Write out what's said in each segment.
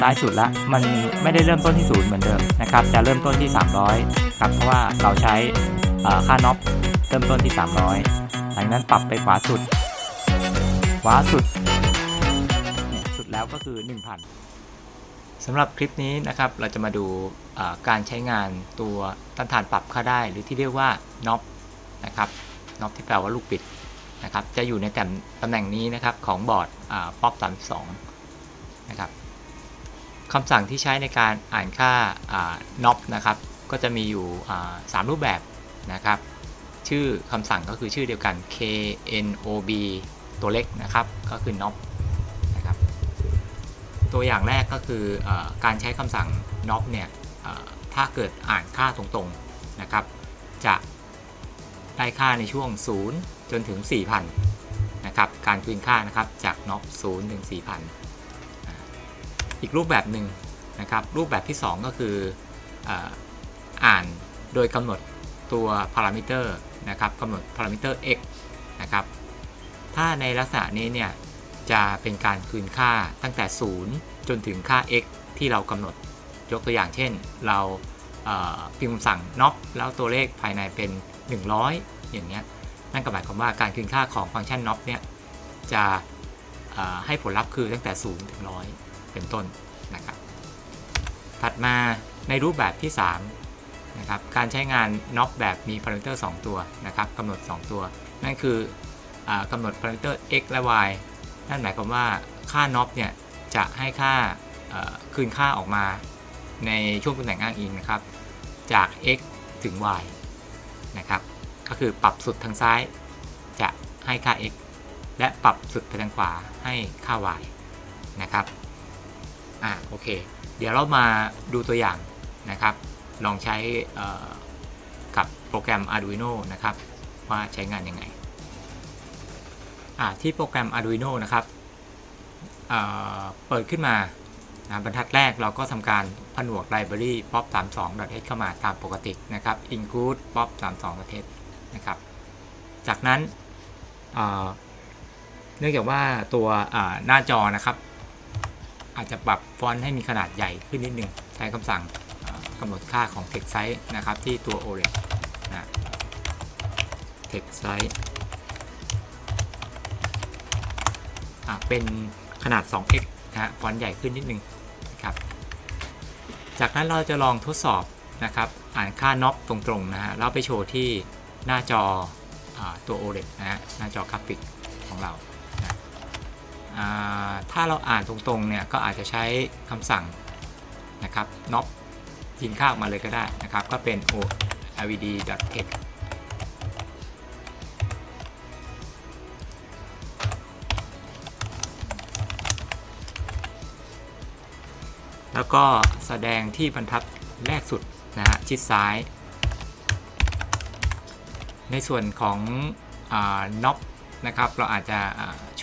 ซ้ายสุดละ มันไม่ได้เริ่มต้นที่ศูนย์เหมือนเดิมนะครับ จะเริ่มต้นที่ 300ครับ เพราะว่าเราใช้ค่าน็อปเริ่มต้นที่ 300ดังนั้นปรับไปขวาสุด ขวาสุดเนี่ยสุดแล้วก็คือ 1,000สำหรับคลิปนี้นะครับ เราจะมาดูการใช้งานตัวต้านทานปรับค่าได้ หรือที่เรียกว่าน็อปนะครับ น็อปที่แปลว่าลูกบิดนะครับ จะอยู่ในแต่ตำแหน่งนี้นะครับของบอร์ดป๊อป32นะครับ คำสั่งที่ใช้ในการอ่านค่าน็อปนะครับ ก็จะมีอยู่าสามรูปแบบนะครับ ชื่อคำสั่งก็คือชื่อเดียวกัน knob ตัวเล็กนะครับ ก็คือ knob นะครับ ตัวอย่างแรกก็คืออการใช้คำสั่ง knob เนี่ยถ้าเกิดอ่านค่าตรงๆนะครับ จะได้ค่าในช่วง 0 จนถึง 4,000นะครับ การคืนค่านะครับจาก knob 0ถึง4,000 อีกรูปแบบหนึ่งนะครับ รูปแบบที่ 2 ก็คืออ่านโดยกำหนดตัวพารามิเตอร์นะครับกำหนดพารามิเตอร์ x นะครับ ถ้าในลักษณะนี้เนี่ยจะเป็นการคืนค่าตั้งแต่ 0 จนถึงค่า x ที่เรากำหนดยกตัวอย่างเช่น เราพิมพ์สั่ง knob แล้วตัวเลขภายในเป็น 100 อย่างเงี้ยนั่นก็หมายความว่าการคืนค่าของฟังก์ชัน knob เนี่ยจะให้ผลลัพธ์คือตั้งแต่ 0 ถึง 100 เป็นต้นนะครับ ถัดมาในรูปแบบที่3นะครับการใช้งานน็อปแบบมีพารามิเตอร์ 2 ตัวนะครับกำหนด 2 ตัว นั่นคืออกำหนดพารามิเตอร์ x และ y นั่นหมายความว่าค่าน็อปเนี่ยจะให้ค่าคืนค่าออกมาในช่วงตำแหน่งอ้างอิงนะครับ จาก x ถึง y นะครับ ก็คือปรับสุดทางซ้ายจะให้ค่า x และปรับสุดไปทางขวาให้ค่า y นะครับ อ่าโอเค เดี๋ยวเรามาดูตัวอย่างนะครับ ลองใช้กับโปรแกรม Arduino นะครับ ว่าใช้งานยังไงอ่าที่โปรแกรม Arduino นะครับเเปิดขึ้นมานะบรรทัดแรกเราก็ทำการผนวก library pop 32 h เข้ามาตามปกตินะครับ include pop 32 h นะครับ จากนั้นเเนื่องจากว่าตัวหน้าจอนะครับ อาจจะปรับฟอนต์ให้มีขนาดใหญ่ขึ้นนิดนึง ใช้คำสั่งกำหนดค่าของ text size นะครับ ที่ตัว OLED นะ text size เป็นขนาด 2x นะฮะฟอนต์ใหญ่ขึ้นนิดนึงนะครับ จากนั้นเราจะลองทดสอบนะครับ อ่านค่าน็อปตรงๆนะฮะแล้วไปโชว์ที่หน้าจออตัว OLED นะฮะหน้าจอกราฟิกของเรา ถ้าเราอ่านตรงๆเนี่ยก็อาจจะใช้คำสั่งนะครับ knob ยิงค่าออกมาเลยก็ได้นะครับ ก็เป็น o led.text แล้วก็แสดงที่บรรทัดแรกสุดนะฮะชิดซ้าย ในส่วนของน็อปนะครับ เราอาจจะ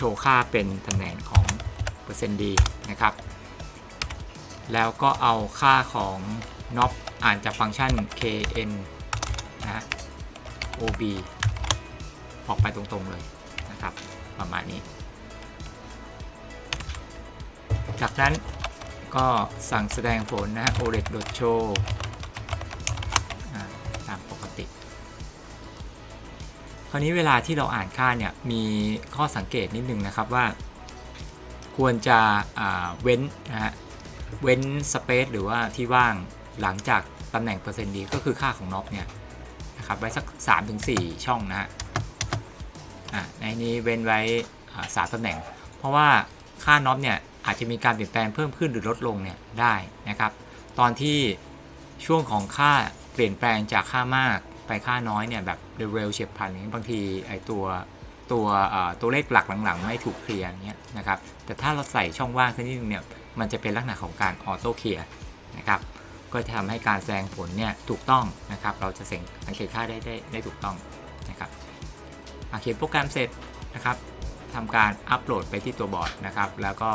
โชว์ค่าเป็นตำแหน่งของเปอร์เซ็นต์ดีนะครับ แล้วก็เอาค่าของน็อปอ่านจากฟังก์ชัน kn นะฮะ ob ออกไปตรงๆเลยนะครับ ประมาณนี้ จากนั้นก็สั่งแสดงผลนะฮะ oled show คราวนี้เวลาที่เราอ่านค่าเนี่ยมีข้อสังเกตนิดนึงนะครับว่า ควรจะเว้นนะฮะเว้นสเปซหรือว่าที่ว่างหลังจากตำแหน่งเปอร์เซ็นต์ดีก็คือค่าของน็อปเนี่ยนะครับไว้สัก 3-4 ช่องนะฮะอ่าในนี้เว้นไว้สามตำแหน่ง เพราะว่าค่าน็อปเนี่ยอาจจะมีการเปลี่ยนแปลงเพิ่มขึ้นหรือลดลงเนี่ยได้นะครับ ตอนที่ช่วงของค่าเปลี่ยนแปลงจากค่ามาก ไปค่าน้อยเนี่ยแบบเร็วเฉียบพลันอย่างนี้บางทีไอตัวตัวตัวเลขหลักหลังๆ ไม่ถูกเคลียร์อย่างเงี้ยนะครับแต่ถ้าเราใส่ช่องว่างสักนิดนึงเนี่ยมันจะเป็นลักษณะของการออโต้เคลียร์นะครับก็จะทำให้การแสดงผลเนี่ยถูกต้องนะครับเราจะสังสังเกตค่าได้ได้ได้ถูกต้องนะครับอะเขียนโปรแกรมเสร็จนะครับทำการอัปโหลดไปที่ตัวบอร์ดนะครับแล้วก็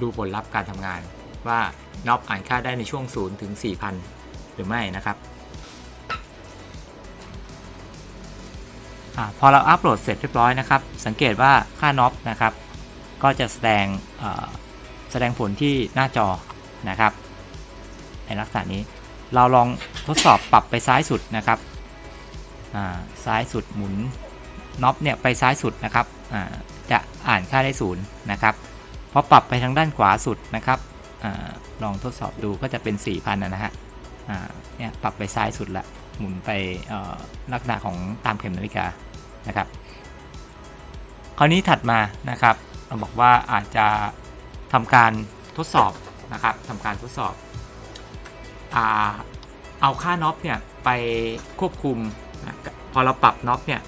ดูผลลัพธ์การทำงานว่าน็อปอ่านค่าได้ในช่วง 0 ถึง 4,000 หรือไม่นะครับ อพอเราอัปโหลดเสร็จเรียบร้อยนะครับ สังเกตว่าค่าน็อปนะครับ ก็จะแสดงแสดงผลที่หน้าจอนะครับ ในลักษณะนี้ เราลองทดสอบปรับไปซ้ายสุดนะครับซ้ายสุดหมุนน็อปเนี่ยไปซ้ายสุดนะครับจะอ่านค่าได้ศูนย์นะครับพอปรับไปทางด้านขวาสุดนะครับอลองทดสอบดูก็จะเป็น 4,000นะนะฮะเนี่ยปรับไปซ้ายสุดละหมุนไปลักษณะของตามเข็มนาฬิกา นะครับ คราวนี้ถัดมานะครับ เราบอกว่าอาจจะทำการทดสอบนะครับทำการทดสอบอเอาค่าน็อปเนี่ยไปควบคุมนะพอเราปรับน็อปเนี่ย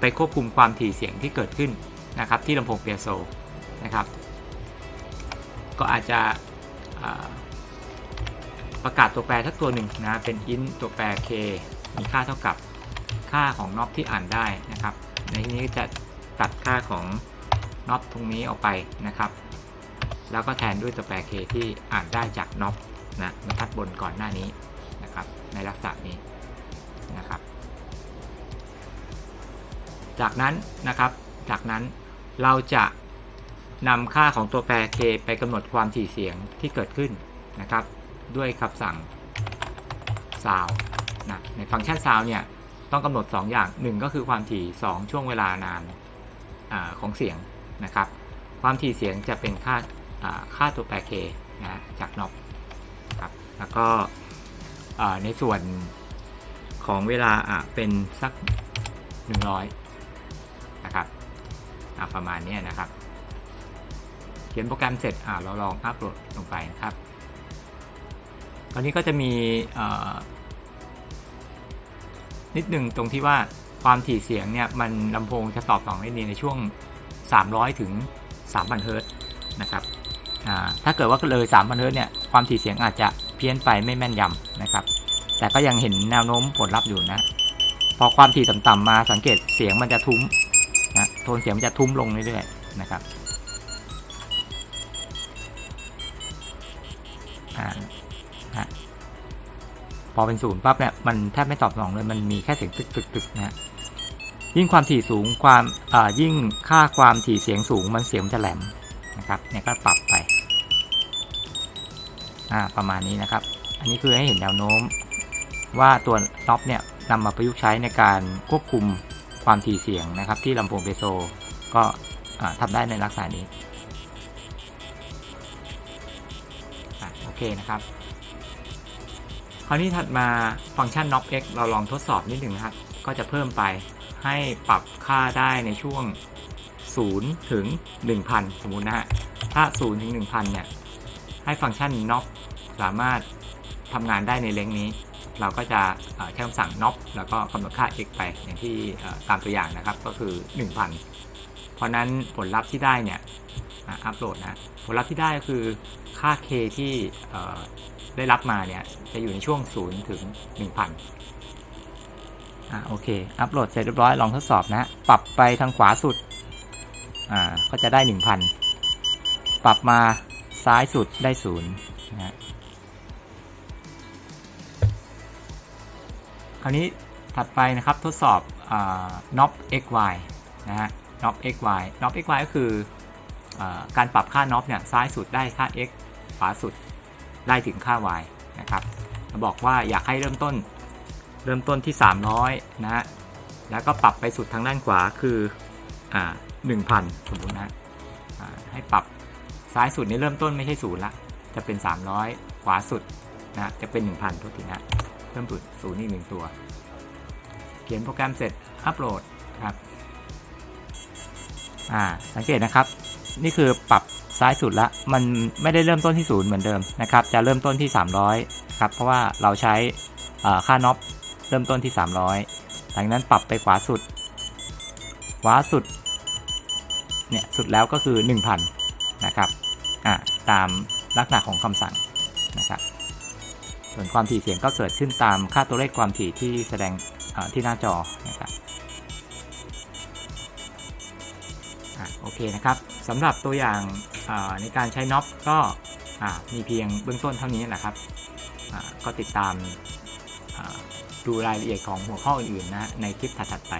ไปควบคุมความถี่เสียงที่เกิดขึ้นนะครับที่ลำโพงเปียโซนะครับ ก็อาจจะประกาศตัวแปรทักตัวหนึ่งนะเป็น int ตัวแปร k มีค่าเท่ากับ ค่าของน็อปที่อ่านได้นะครับ ในที่นี้จะตัดค่าของน็อปตรงนี้ออกไปนะครับ แล้วก็แทนด้วยตัวแปร k ที่อ่านได้จากน็อปนะบรรทัดบนก่อนหน้านี้นะครับ ในลักษณะนี้นะครับ จากนั้นนะครับ จากนั้นเราจะนำค่าของตัวแปร k ไปกำหนดความถี่เสียงที่เกิดขึ้นนะครับ ด้วยคำสั่ง sound นะในฟังก์ชัน sound เนี่ย ต้องกำหนด 2 อย่าง 1 ก็คือความถี่ 2 ช่วงเวลานานอของเสียงนะครับ ความถี่เสียงจะเป็นค่าค่าตัวแปร k นะจากน็อปครับแล้วก็ในส่วนของเวลาเป็นสัก 100 นะครับประมาณนี้นะครับ เขียนโปรแกรมเสร็จเราลองอัปโหลดลงไปนะครับ ตอนนี้ก็จะมี นิดหนึ่งตรงที่ว่าความถี่เสียงเนี่ยมันลำโพงจะตอบสองได้ดีในช่วง 300 ถึง 3,000เฮิรต์นะครับถ้าเกิดว่าเลย3,000เฮิรต์เนี่ยความถี่เสียงอาจจะเพี้ยนไปไม่แม่นยำนะครับ แต่ก็ยังเห็นแนวโน้มผลลัพธ์อยู่นะ พอความถี่ต่ำๆมาสังเกตเสียงมันจะทุ้มนะโทนเสียงมันจะทุ้มลงเรื่อยๆนะครับ อเป็นศูนย์ปั๊บเนี่ยมันแทบไม่ตอบสนองเลยมันมีแค่เสียงตึกตึกตึกนะฮะยิ่งความถี่สูงความอ่ายิ่งค่าความถี่เสียงสูงมันเสียงจะแหลมนะครับเนี่ยก็ปรับไปอ่าประมาณนี้นะครับ อันนี้คือให้เห็นแนวโน้มว่าตัวน็อปเนี่ยนำมาประยุกต์ใช้ในการควบคุมความถี่เสียงนะครับ ที่ลำโพงเปโซก็อ่าทำได้ในลักษณะนี้อะโอเคนะครับ คราวนี้ถัดมาฟังก์ชัน knob x เราลองทดสอบนิดหนึ่งนะครับ ก็จะเพิ่มไปให้ปรับค่าได้ในช่วง 0 ถึง 1,000 สมมุตินะฮะ ถ้า 0 ถึง 1,000 เนี่ย ให้ฟังก์ชัน knob สามารถทำงานได้ในเลงนี้ เราก็จะเอ่อใช้คำสั่ง knob แล้วก็กำหนดค่า x ไปอย่างที่ตามตัวอย่างนะครับ ก็คือ 1,000 เพราะนั้นผลลัพธ์ที่ได้เนี่ยอะอัปโหลดนะผลลัพธ์ที่ได้ก็คือค่า k ที่เอ่อได้รับมาเนี่ยจะอยู่ในช่วง 0 ถึง 1,000อะโอเค อัปโหลดเสร็จเรียบร้อยลองทดสอบนะ ปรับไปทางขวาสุดอ่าก็จะได้ 1,000 ปรับมาซ้ายสุดได้0นะคราวนี้ถัดไปนะครับทดสอบอ่า knob xy นะฮะ knob xy knob xy ก็คืออการปรับค่า knob เนี่ยซ้ายสุดได้ค่า x ขวาสุดไล่ถึงค่า y นะครับบอกว่าอยากให้เริ่มต้นเริ่มต้นที่ 300 นะฮะแล้วก็ปรับไปสุดทางด้านขวาคืออ่า1,000 สมมตินะให้ปรับซ้ายสุดนี่เริ่มต้นไม่ใช่ศูนย์ละจะเป็น 300 ขวาสุดนะจะเป็น 1,000ทุกทีนะเพิ่มปุ่ศูนย์อีกหนึ่งตัว เขียนโปรแกรมเสร็จอัปโหลดครับ อ่าสังเกตนะครับ นี่คือปรับซ้ายสุดละ มันไม่ได้เริ่มต้นที่ศูนย์เหมือนเดิมนะครับ จะเริ่มต้นที่ 300ครับ เพราะว่าเราใช้ค่าน็อปเริ่มต้นที่ 300ดังนั้นปรับไปขวาสุด ขวาสุด เนี่ย สุดแล้วก็คือ 1,000 นะครับ อ่า ตามลักษณะของคำสั่งนะครับ ส่วนความถี่เสียงก็เกิดขึ้นตามค่าตัวเลขความถี่ที่แสดงที่หน้าจอนะครับ เคนะครับสำหรับตัวอย่างในการใช้น็อปก็มีเพียงเบื้องต้นเท่านี้แหละครับก็ติดตามดูรายละเอียดของหัวข้ออื่นๆนะในคลิปถัดๆไป